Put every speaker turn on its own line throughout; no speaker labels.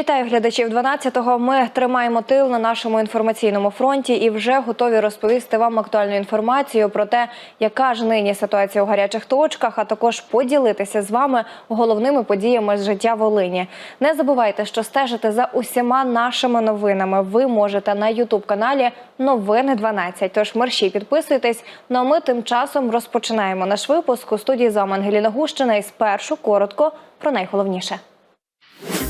Вітаю глядачів 12-го. Ми тримаємо тил на нашому інформаційному фронті і вже готові розповісти вам актуальну інформацію про те, яка ж нині ситуація у гарячих точках, а також поділитися з вами головними подіями з життя Волині. Не забувайте, що стежити за усіма нашими новинами ви можете на Ютуб каналі Новини 12. Тож мерщій підписуйтесь. Ну а ми тим часом розпочинаємо наш випуск у студії з вами Ангеліна Гущина. І спершу коротко про найголовніше.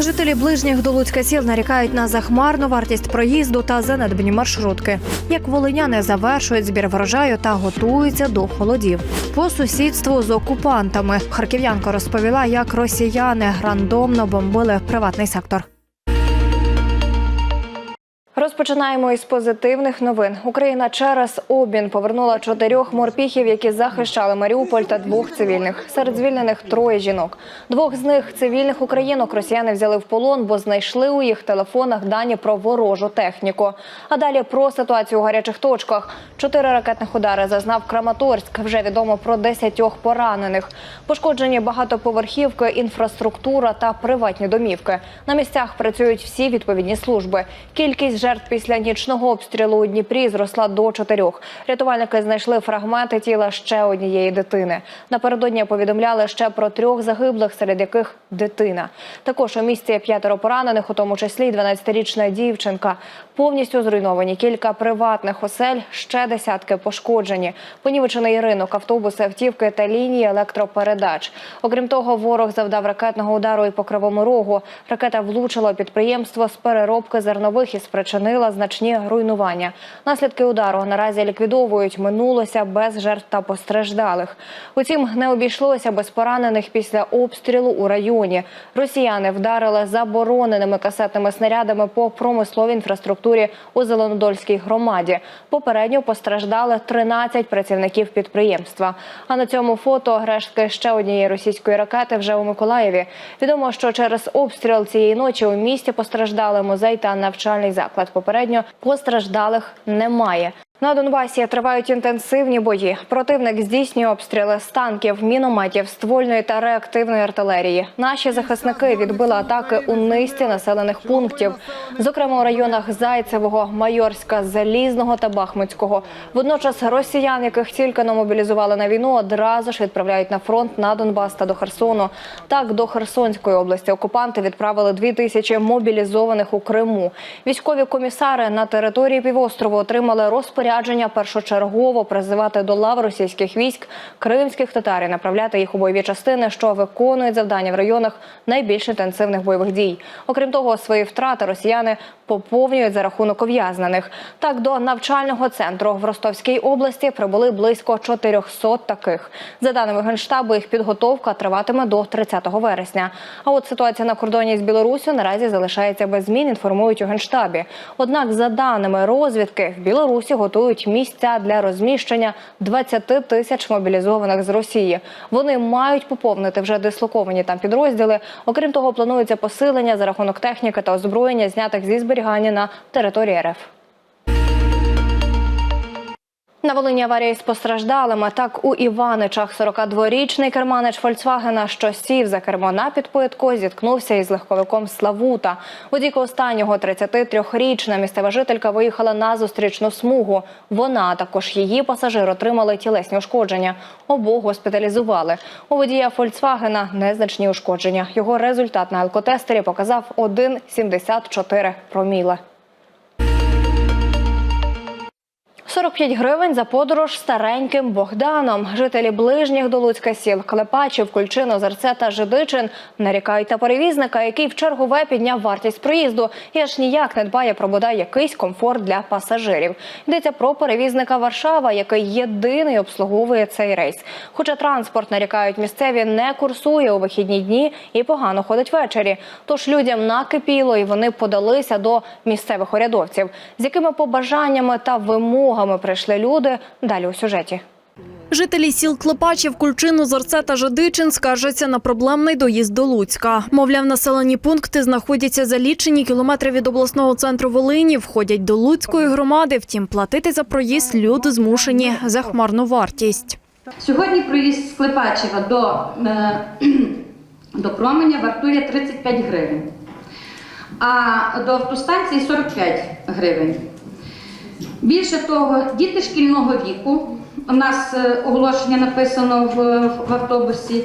Жителі ближніх до Луцька сіл нарікають на захмарну вартість проїзду та занедбані маршрутки. Як волиняни завершують збір врожаю та готуються до холодів. По сусідству з окупантами харків'янка розповіла, як росіяни рандомно бомбили приватний сектор. Розпочинаємо із позитивних новин. Україна через обмін повернула чотирьох морпіхів, які захищали Маріуполь та двох цивільних. Серед звільнених троє жінок. Двох з них цивільних українок росіяни взяли в полон, бо знайшли у їх телефонах дані про ворожу техніку. А далі про ситуацію у гарячих точках. Чотири ракетних удари зазнав Краматорськ. Вже відомо про десятьох поранених. Пошкоджені багатоповерхівки, інфраструктура та приватні домівки. На місцях працюють всі відповідні служби. Кількість жертв після нічного обстрілу у Дніпрі зросла до чотирьох. Рятувальники знайшли фрагменти тіла ще однієї дитини. Напередодні повідомляли ще про трьох загиблих, серед яких дитина. Також у місті п'ятеро поранених, у тому числі й 12-річна дівчинка. Повністю зруйновані кілька приватних осель, ще десятки пошкоджені. Понівечений ринок, автобуси, автівки та лінії електропередач. Окрім того, ворог завдав ракетного удару і по кривому рогу. Ракета влучила підприємство з переробки зернових і спричинила значні руйнування. Наслідки удару наразі ліквідовують. Минулося без жертв та постраждалих. Утім, не обійшлося без поранених після обстрілу у районі. Росіяни вдарили забороненими касетними снарядами по промисловій інфраструктурі у Зеленодольській громаді. Попередньо постраждали 13 працівників підприємства. А на цьому фото рештки ще однієї російської ракети вже у Миколаєві. Відомо, що через обстріл цієї ночі у місті постраждали музей та навчальний заклад. Попередньо постраждалих немає. На Донбасі тривають інтенсивні бої. Противник здійснює обстріли з танків, мінометів, ствольної та реактивної артилерії. Наші захисники відбили атаки у низці населених пунктів, зокрема у районах Зайцевого, Майорська, Залізного та Бахмутського. Водночас росіян, яких тільки не мобілізували на війну, одразу ж відправляють на фронт на Донбас та до Херсону. Так до Херсонської області окупанти відправили дві тисячі мобілізованих у Криму. Військові комісари на території півострову отримали розпорядження першочергово призивати до лав російських військ кримських татар і направляти їх у бойові частини, що виконують завдання в районах найбільш інтенсивних бойових дій. Окрім того, свої втрати росіяни поповнюють за рахунок ув'язнених. Так до навчального центру в Ростовській області прибули близько 400 таких. За даними генштабу, їх підготовка триватиме до 30 вересня. А от ситуація на кордоні з Білоруссю наразі залишається без змін. Інформують у генштабі. Однак, за даними розвідки, в Білорусі готують місця для розміщення 20 тисяч мобілізованих з Росії. Вони мають поповнити вже дислоковані там підрозділи. Окрім того, планується посилення за рахунок техніки та озброєння, знятих зі зберігання на території РФ. На Волині аварія з постраждалими. Так у Іваничах 42-річний керманич Фольксвагена, що сів за кермо на підпитку, зіткнувся із легковиком Славута. Водійка останнього 33-річна місцева жителька виїхала на зустрічну смугу. Вона також її пасажир отримали тілесні ушкодження. Обох госпіталізували. У водія Фольксвагена незначні ушкодження. Його результат на алкотестері показав 1,74 проміле. 45 гривень за подорож стареньким Богданом. Жителі ближніх до Луцька сіл Клепачів, Кульчин, Озерце та Жидичин нарікають на перевізника, який в чергове підняв вартість проїзду і аж ніяк не дбає про бодай якийсь комфорт для пасажирів. Йдеться про перевізника Варшава, який єдиний обслуговує цей рейс. Хоча транспорт нарікають місцеві, не курсує у вихідні дні і погано ходить ввечері. Тож людям накипіло, і вони подалися до місцевих урядовців, з якими побажаннями та вимогами прийшли люди. Далі у сюжеті.
Жителі сіл Клепачів, Кульчин, Озорце та Жадичин скаржаться на проблемний доїзд до Луцька. Мовляв, населені пункти знаходяться за лічені кілометри від обласного центру Волині, входять до Луцької громади. Втім, платити за проїзд люди змушені за хмарну вартість.
Сьогодні проїзд з Клепачева до, е, до променя вартує 35 гривень. а до автостанції 45 гривень. Більше того, діти шкільного віку, у нас е, оголошення написано в, в автобусі,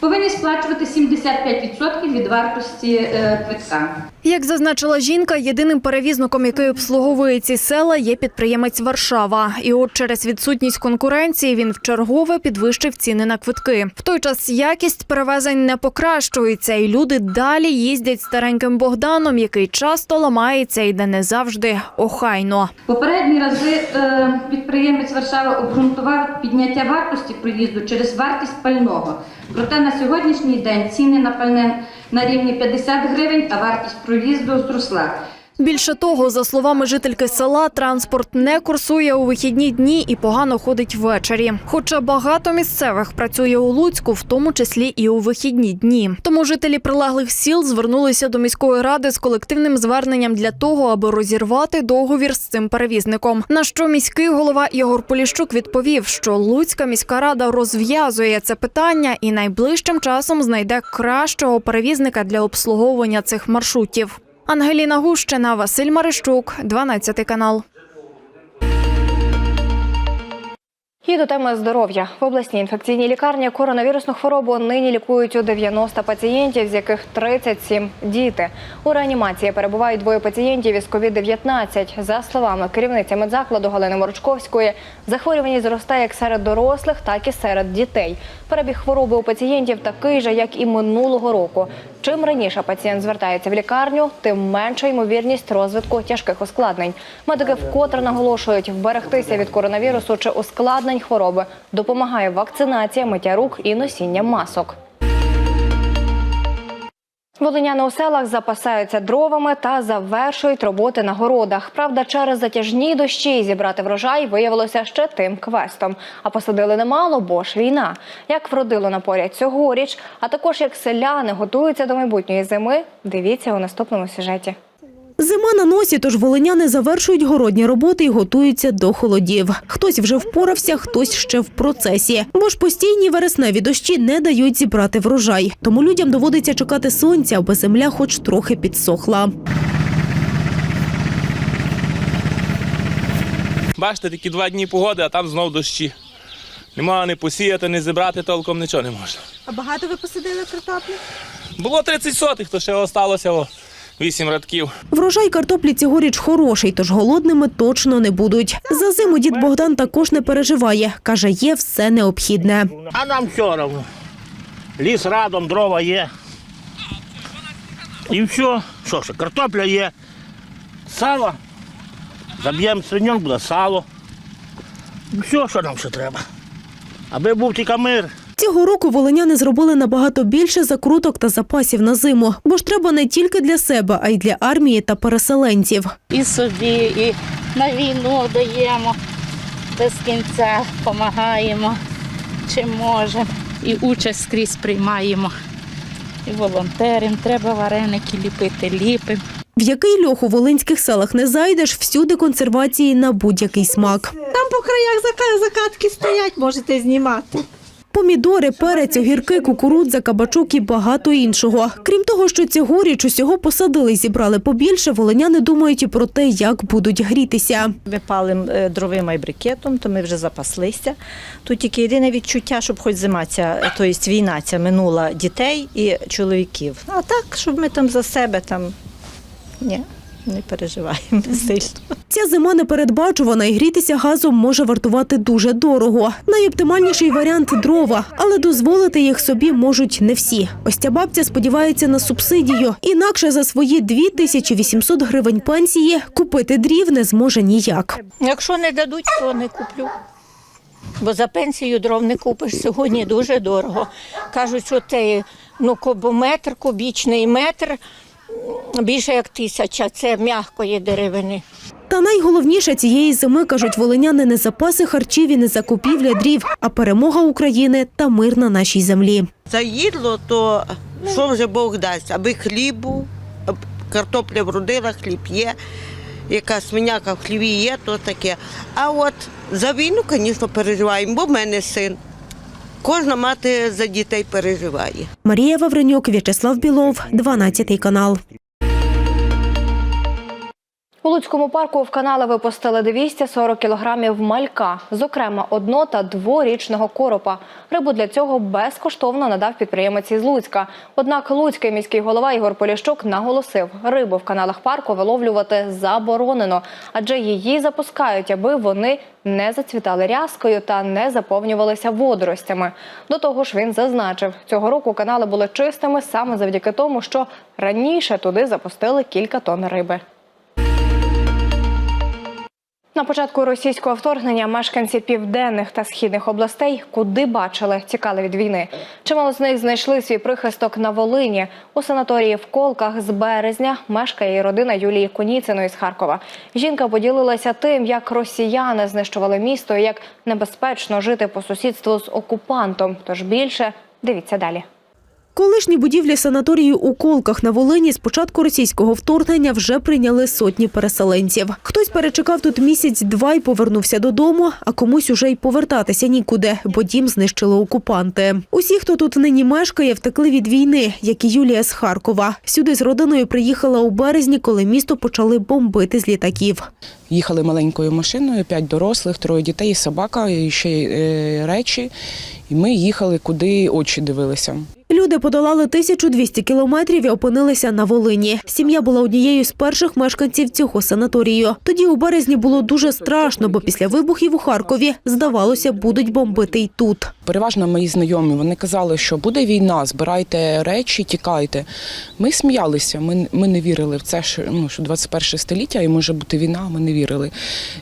повинні сплачувати 75% від вартості е, квитка.
Як зазначила жінка, єдиним перевізником, який обслуговує ці села, є підприємець Варшава. І от через відсутність конкуренції він вчергове підвищив ціни на квитки. В той час якість перевезень не покращується, і люди далі їздять стареньким Богданом, який часто ламається і де не завжди охайно.
Попередні рази е, підприємець Варшава обґрунтував підняття вартості проїзду через вартість пального. Проте на сьогоднішній день ціни на пальне на рівні 50 гривень, а вартість проїзду зросла.
Більше того, за словами жительки села, транспорт не курсує у вихідні дні і погано ходить ввечері. Хоча багато місцевих працює у Луцьку, в тому числі і у вихідні дні. Тому жителі прилеглих сіл звернулися до міської ради з колективним зверненням для того, аби розірвати договір з цим перевізником. На що міський голова Ігор Поліщук відповів, що Луцька міська рада розв'язує це питання і найближчим часом знайде кращого перевізника для обслуговування цих маршрутів. Ангеліна Гущина, Василь Марищук, 12 канал.
До теми здоров'я в обласній інфекційній лікарні коронавірусну хворобу нині лікують у 90 пацієнтів, з яких 37 – діти. У реанімації перебувають двоє пацієнтів із COVID-19. За словами керівниці медзакладу Галини Морочковської, захворюваність зростає як серед дорослих, так і серед дітей. Перебіг хвороби у пацієнтів такий же, як і минулого року. Чим раніше пацієнт звертається в лікарню, тим менша ймовірність розвитку тяжких ускладнень. Медики вкотре наголошують, вберегтися від коронавірусу чи ускладнень хвороби допомагає вакцинація, миття рук і носіння масок. Волиняни у селах запасаються дровами та завершують роботи на городах. Правда, через затяжні дощі зібрати врожай виявилося ще тим квестом. А посадили немало, бо ж війна. Як вродило на поряд цьогоріч, а також як селяни готуються до майбутньої зими, дивіться у наступному сюжеті.
Зима на носі, тож волиняни завершують городні роботи і готуються до холодів. Хтось вже впорався, хтось ще в процесі. Бо ж постійні вересневі дощі не дають зібрати врожай. Тому людям доводиться чекати сонця, аби земля хоч трохи підсохла.
Бачите, такі два дні погоди, а там знов дощі. Нема не посіяти, не зібрати толком нічого не можна.
А багато ви посадили картоплі?
Було 30 сотих, то ще осталося 8 радків.
Врожай картоплі цьогоріч хороший, тож голодними точно не будуть. За зиму дід Богдан також не переживає. Каже, є все необхідне.
А нам все одно. Ліс радом, дрова є. І все. Що ще, картопля є, сало. Заб'ємо свиньон, буде сало. Все, що нам ще треба. Аби був тільки мир.
Цього року волиняни зробили набагато більше закруток та запасів на зиму, бо ж треба не тільки для себе, а й для армії та переселенців.
і собі, і на війну даємо без кінця, допомагаємо, чим можемо. І участь скрізь приймаємо. І волонтерам треба вареники ліпити, ліпимо.
В який льох у волинських селах не зайдеш, всюди консервації на будь-який смак.
Там по краях закатки стоять, можете знімати.
Помідори, перець, огірки, кукурудза, кабачок і багато іншого. Крім того, що цьогоріч усього посадили і зібрали побільше, волиняни думають і про те, як будуть грітися.
Ми палимо е, дровима і брикетом, то ми вже запаслися. Тут тільки єдине відчуття, щоб хоч зима ця, тобто війна ця минула дітей і чоловіків. А так, щоб ми там за себе там ні, не переживаємо сильно.
Ця зима непередбачувана і грітися газом може вартувати дуже дорого. Найоптимальніший варіант дрова, але дозволити їх собі можуть не всі. Ось ця бабця сподівається на субсидію. Інакше за свої 2800 гривень пенсії купити дрів не зможе ніяк.
Якщо не дадуть, то не куплю. Бо за пенсію дров не купиш сьогодні дуже дорого. Кажуть, що те ну, кубометр, кубічний метр більше як тисяча. Це м'якої деревини.
Та найголовніше цієї зими, кажуть волиняни, не запаси харчів і не закупівля дрів, а перемога України та мир на нашій землі.
За їдло, то що вже Бог дасть, аби хлібу, картопля вродила, хліб є, яка свиняка в хліві є, то таке. А от за війну, звісно, переживаємо, бо в мене син. Кожна мати за дітей переживає.
Марія Вавренюк, В'ячеслав Білов, 12 канал.
У Луцькому парку в канали випустили 240 кілограмів малька, зокрема одно- та дворічного коропа. Рибу для цього безкоштовно надав підприємець із Луцька. Однак луцький міський голова Ігор Поліщук наголосив, рибу в каналах парку виловлювати заборонено, адже її запускають, аби вони не зацвітали рязкою та не заповнювалися водоростями. До того ж, він зазначив, цього року канали були чистими саме завдяки тому, що раніше туди запустили кілька тонн риби. На початку російського вторгнення мешканці південних та східних областей куди бачили, тікали від війни. Чимало з них знайшли свій прихисток на Волині. У санаторії в Колках з березня мешкає і родина Юлії Коніциної з Харкова. Жінка поділилася тим, як росіяни знищували місто і як небезпечно жити по сусідству з окупантом. Тож більше дивіться далі.
Колишні будівлі санаторію у Колках на Волині з початку російського вторгнення вже прийняли сотні переселенців. Хтось перечекав тут місяць-два і повернувся додому, а комусь уже й повертатися нікуди, бо дім знищили окупанти. Усі, хто тут нині мешкає, втекли від війни, як і Юлія з Харкова. Сюди з родиною приїхала у березні, коли місто почали бомбити з літаків.
Їхали маленькою машиною, п'ять дорослих, троє дітей, собака, і ще е, речі. І ми їхали, куди очі дивилися.
Люди подолали 1200 кілометрів і опинилися на Волині. Сім'я була однією з перших мешканців цього санаторію. Тоді у березні було дуже страшно, бо після вибухів у Харкові, здавалося, будуть бомбити й тут.
Переважно мої знайомі вони казали, що буде війна, збирайте речі, тікайте. Ми сміялися, ми, ми не вірили в це, що, ну, що 21 століття і може бути війна, ми не вірили.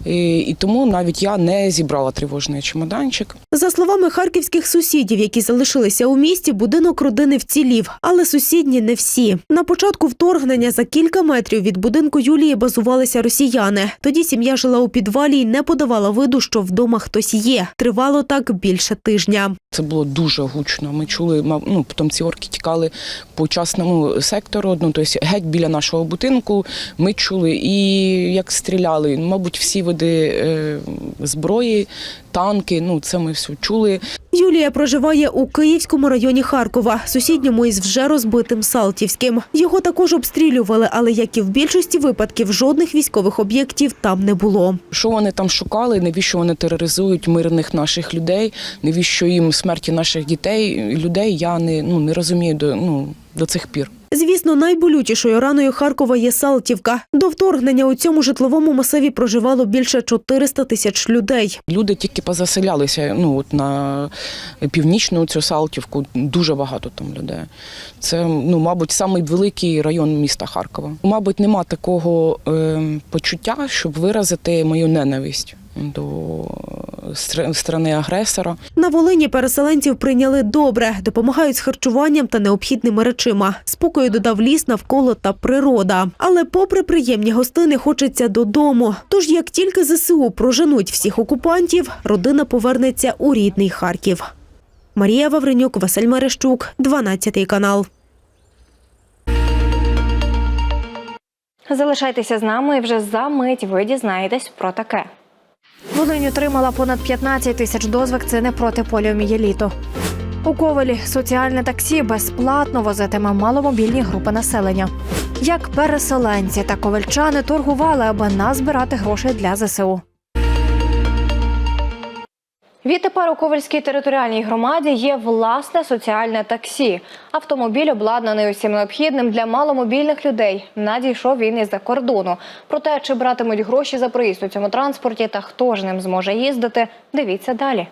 І, і тому навіть я не зібрала тривожний чемоданчик.
За словами харківських сусідів, які залишилися у місті, будинок родини вцілів, але сусідні не всі. На початку вторгнення за кілька метрів від будинку Юлії базувалися росіяни. Тоді сім'я жила у підвалі і не подавала виду, що вдома хтось є. Тривало так більше тижня.
Це було дуже гучно. Ми чули, ну, потім ці орки тікали по частному сектору, ну, тобто геть біля нашого будинку. Ми чули і як стріляли, мабуть, всі види е, зброї, танки, ну, це ми все чули.
Юлія проживає у Київському районі Харкова, сусідньому із вже розбитим Салтівським. Його також обстрілювали, але як і в більшості випадків, жодних військових об'єктів там не було.
Що вони там шукали, навіщо вони тероризують мирних наших людей, навіщо їм смерті наших дітей, людей, я не, ну, не розумію ну, до цих пір.
Звісно, найболючішою раною Харкова є Салтівка. До вторгнення у цьому житловому масиві проживало більше 400 тисяч людей.
Люди тільки позаселялися ну, от на північну цю Салтівку, дуже багато там людей. Це, ну, мабуть, самий великий район міста Харкова. Мабуть, нема такого е, почуття, щоб виразити мою ненависть до стр- сторони агресора.
На Волині переселенців прийняли добре, допомагають з харчуванням та необхідними речима. Спокою додав ліс навколо та природа. Але попри приємні гостини, хочеться додому. Тож, як тільки ЗСУ проженуть всіх окупантів, родина повернеться у рідний Харків. Марія Вавренюк, Василь Мерещук, 12 канал.
Залишайтеся з нами і вже за мить ви дізнаєтесь про таке. Волинь отримала понад 15 тисяч доз вакцини проти поліомієліту. У Ковелі соціальне таксі безплатно возитиме маломобільні групи населення. Як переселенці та ковальчани торгували, аби назбирати гроші для ЗСУ. Відтепер у Ковальській територіальній громаді є власне соціальне таксі. Автомобіль обладнаний усім необхідним для маломобільних людей. Надійшов він із-за кордону. Про те, чи братимуть гроші за проїзд у цьому транспорті та хто ж ним зможе їздити, дивіться далі.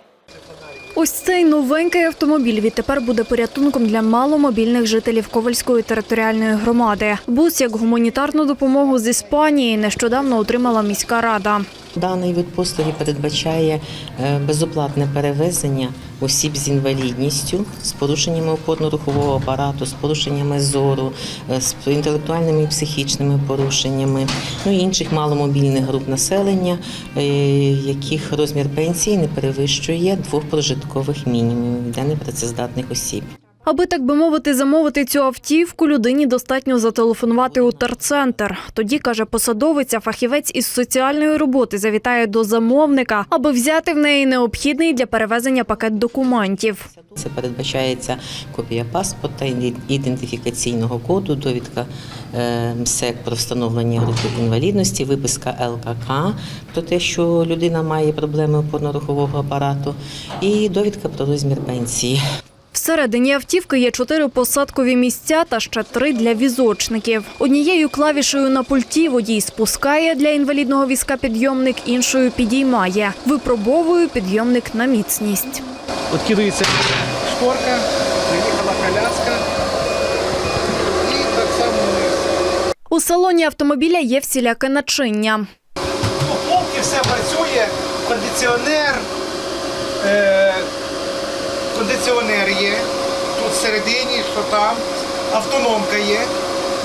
Ось цей новенький автомобіль відтепер буде порятунком для маломобільних жителів Ковальської територіальної громади. Бус як гуманітарну допомогу з Іспанії нещодавно отримала міська рада.
Даний вид послуги передбачає е, безоплатне перевезення осіб з інвалідністю, з порушеннями опорно-рухового апарату, з порушеннями зору, е, з інтелектуальними і психічними порушеннями, ну і інших маломобільних груп населення, е, яких розмір пенсії не перевищує двох прожиткових мінімумів для непрацездатних осіб.
Аби так би мовити, замовити цю автівку, людині достатньо зателефонувати у терцентр. Тоді каже посадовиця, фахівець із соціальної роботи завітає до замовника, аби взяти в неї необхідний для перевезення пакет документів.
Це передбачається копія паспорта, ідентифікаційного коду, довідка МСЕК про встановлення групи інвалідності, виписка ЛКК про те, що людина має проблеми опорно-рухового апарату, і довідка про розмір пенсії.
Всередині автівки є чотири посадкові місця та ще три для візочників. Однією клавішею на пульті водій спускає для інвалідного візка підйомник, іншою підіймає. Випробовує підйомник на міцність.
Откидується шторка, приїхала коляска і так само вниз.
У салоні автомобіля є всіляке начиння.
У полки все працює, кондиціонер, е, кондиціонер є, тут всередині, що там, автономка є.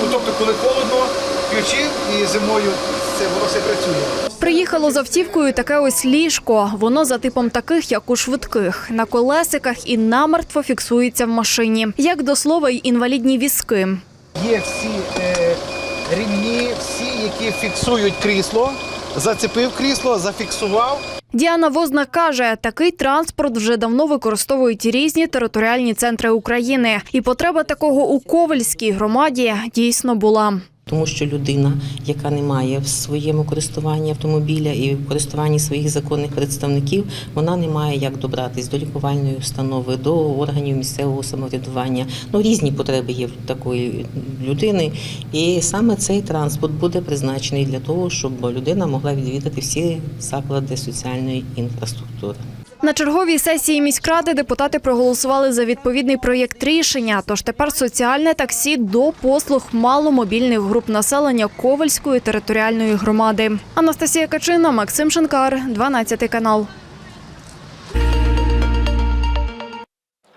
Ну, тобто, коли холодно, включив і зимою це воно все працює.
Приїхало з автівкою таке ось ліжко. Воно за типом таких, як у швидких, на колесиках і намертво фіксується в машині. Як до слова, й інвалідні візки.
Є всі е, рівні, всі, які фіксують крісло. Зацепив крісло, зафіксував.
Діана Возна каже, такий транспорт вже давно використовують різні територіальні центри України, і потреба такого у Ковельській громаді дійсно була.
Тому що людина, яка не має в своєму користуванні автомобіля і в користуванні своїх законних представників, вона не має як добратись до лікувальної установи, до органів місцевого самоврядування. Ну різні потреби є в такої людини. І саме цей транспорт буде призначений для того, щоб людина могла відвідати всі заклади соціальної інфраструктури.
На черговій сесії міськради депутати проголосували за відповідний проєкт рішення. Тож тепер соціальне таксі до послуг маломобільних груп населення Ковальської територіальної громади. Анастасія Качина, Максим Шанкар, 12 канал.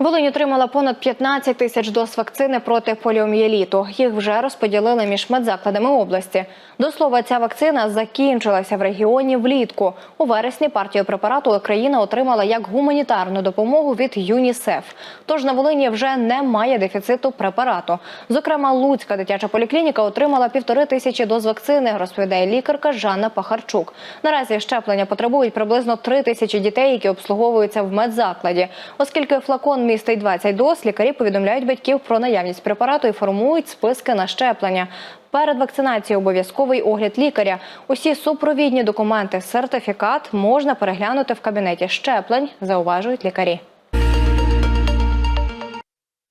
Волинь отримала понад 15 тисяч доз вакцини проти поліомієліту. Їх вже розподілили між медзакладами області. До слова, ця вакцина закінчилася в регіоні влітку. У вересні партію препарату країна отримала як гуманітарну допомогу від ЮНІСЕФ. Тож на Волині вже немає дефіциту препарату. Зокрема, Луцька дитяча поліклініка отримала півтори тисячі доз вакцини, розповідає лікарка Жанна Пахарчук. Наразі щеплення потребують приблизно три тисячі дітей, які обслуговуються в медзакладі. Оскільки флакон містить 20 доз, лікарі повідомляють батьків про наявність препарату і формують списки на щеплення. Перед вакцинацією обов'язковий огляд лікаря. Усі супровідні документи, сертифікат можна переглянути в кабінеті щеплень, зауважують лікарі.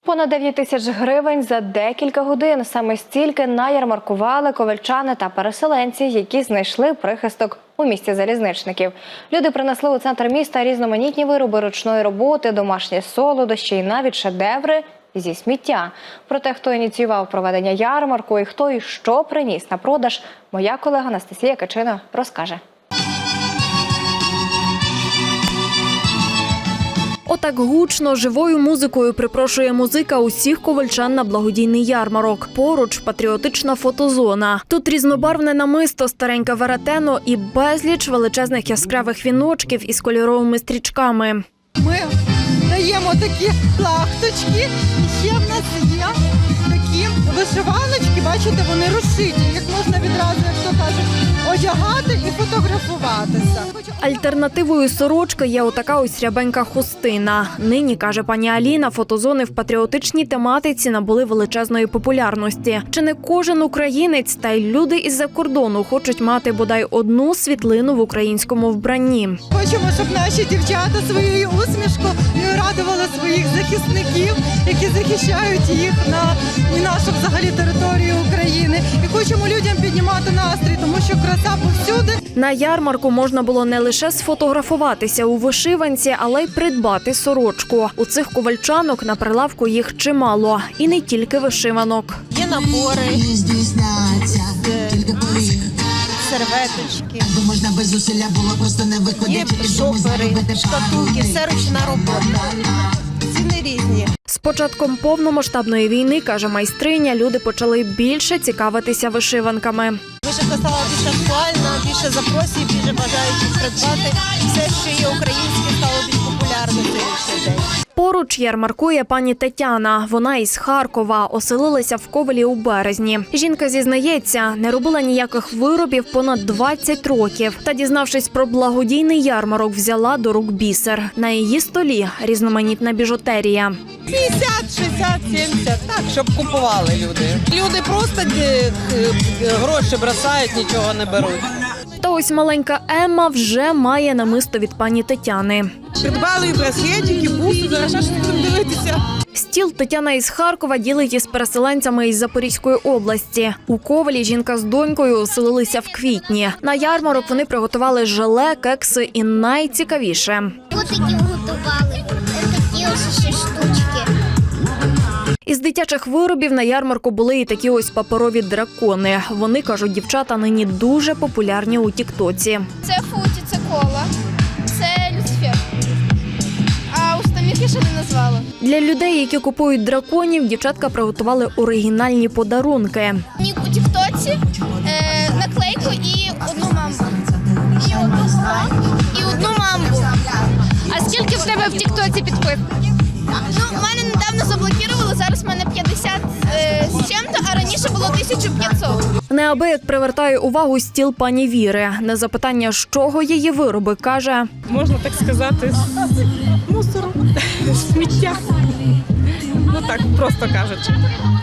Понад 9 тисяч гривень за декілька годин. Саме стільки наярмаркували ковальчани та переселенці, які знайшли прихисток у місті залізничників. Люди принесли у центр міста різноманітні вироби ручної роботи, домашні солодощі і навіть шедеври зі сміття. Про те, хто ініціював проведення ярмарку і хто і що приніс на продаж, моя колега Анастасія Качина розкаже.
Отак гучно живою музикою припрошує музика усіх ковальчан на благодійний ярмарок. Поруч патріотична фотозона. Тут різнобарвне намисто, стареньке веретено і безліч величезних яскравих віночків із кольоровими стрічками.
Ми даємо такі плахточки. Ще в нас є такі вишиваночки, бачите, вони розшиті. Їх можна відразу, як то кажуть, одягати і фотографуватися.
Альтернативою сорочки є отака ось рябенька хустина. Нині, каже пані Аліна, фотозони в патріотичній тематиці набули величезної популярності. Чи не кожен українець та й люди із-за кордону хочуть мати бодай одну світлину в українському вбранні?
Хочемо, щоб наші дівчата своєю усмішкою радували своїх захисників, які захищають їх на і нашу взагалі територію України. І хочемо людям піднімати настрій, тому що краса повсюди.
На ярмарку можна було не лише сфотографуватися у вишиванці, але й придбати сорочку. У цих ковальчанок на прилавку їх чимало, і не тільки вишиванок.
Є набори, серветочки.
Можна без зусилля було просто не
Є
виходити.
шопери, шкатулки, все ручна робота. Ціни різні.
З початком повномасштабної війни, каже майстриня, люди почали більше цікавитися вишиванками.
Вишивка стала більш актуальна, більше запросів, більше бажаючих придбати. Все, що є українське, стало більш
Поруч ярмаркує пані Тетяна. Вона із Харкова оселилася в Ковелі у березні. Жінка зізнається, не робила ніяких виробів понад 20 років. Та, дізнавшись про благодійний ярмарок, взяла до рук бісер. На її столі різноманітна біжутерія.
50, 60, 70, так, щоб купували люди. Люди просто е, е, гроші бросають, нічого не беруть.
Ось маленька Емма вже має намисто від пані Тетяни.
Придбали і браслетики, буси, зараз що ж будемо дивитися.
Стіл Тетяна із Харкова ділить із переселенцями із Запорізької області. У Ковалі жінка з донькою оселилися в квітні. На ярмарок вони приготували желе, кекси і найцікавіше.
Вот готували. Такі ось ще штучки.
Із дитячих виробів на ярмарку були і такі ось паперові дракони. Вони кажуть, дівчата нині дуже популярні у Тіктоці.
Це футі, це кола, це люцифер. А я ще не назвала.
Для людей, які купують драконів, дівчатка приготували оригінальні подарунки.
Нік у тіктоці, е, наклейку і одну мамбу. І одну мамбу. І одну мамбу. А скільки в тебе в тіктоці підписників? Ну, мене недавно заблокували, зараз в мене 50 е, з чим-то, а раніше було 1500.
Неабияк привертає увагу стіл пані Віри. На запитання, з чого її вироби, каже,
Можна так сказати, з мусору, сміття. Ну так, просто кажучи.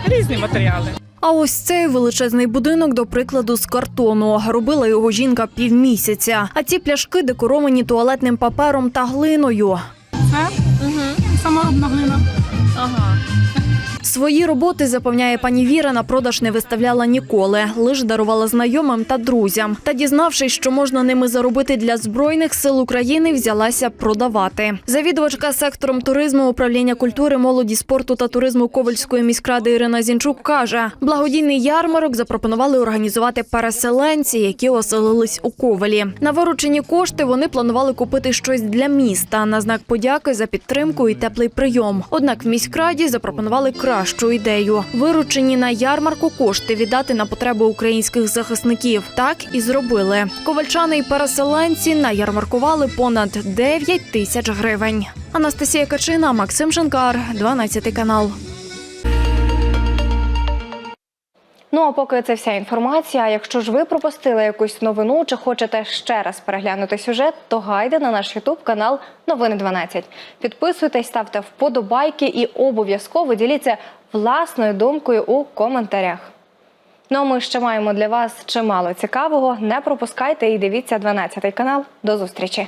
Різні матеріали.
А ось цей величезний будинок, до прикладу, з картону. Робила його жінка півмісяця. А ці пляшки декоровані туалетним папером та глиною.
那我们可以吗刚好啊
Свої роботи запевняє пані Віра, на продаж не виставляла ніколи, лише дарувала знайомим та друзям. Та дізнавшись, що можна ними заробити для збройних сил України, взялася продавати. Завідувачка сектором туризму управління культури, молоді, спорту та туризму Ковальської міськради Ірина Зінчук каже: благодійний ярмарок запропонували організувати переселенці, які оселились у Ковалі. На виручені кошти вони планували купити щось для міста на знак подяки за підтримку і теплий прийом. Однак в міськраді запропонували кращу ідею: виручені на ярмарку кошти віддати на потреби українських захисників. Так і зробили. Ковальчани і переселенці наярмаркували понад 9 тисяч гривень. Анастасія Качина, Максим Шанкар, 12 канал.
Ну а поки це вся інформація. Якщо ж ви пропустили якусь новину чи хочете ще раз переглянути сюжет, то гайде на наш Ютуб канал Новини 12. Підписуйтесь, ставте вподобайки і обов'язково діліться власною думкою у коментарях. Ну а ми ще маємо для вас чимало цікавого. Не пропускайте і дивіться 12 канал. До зустрічі!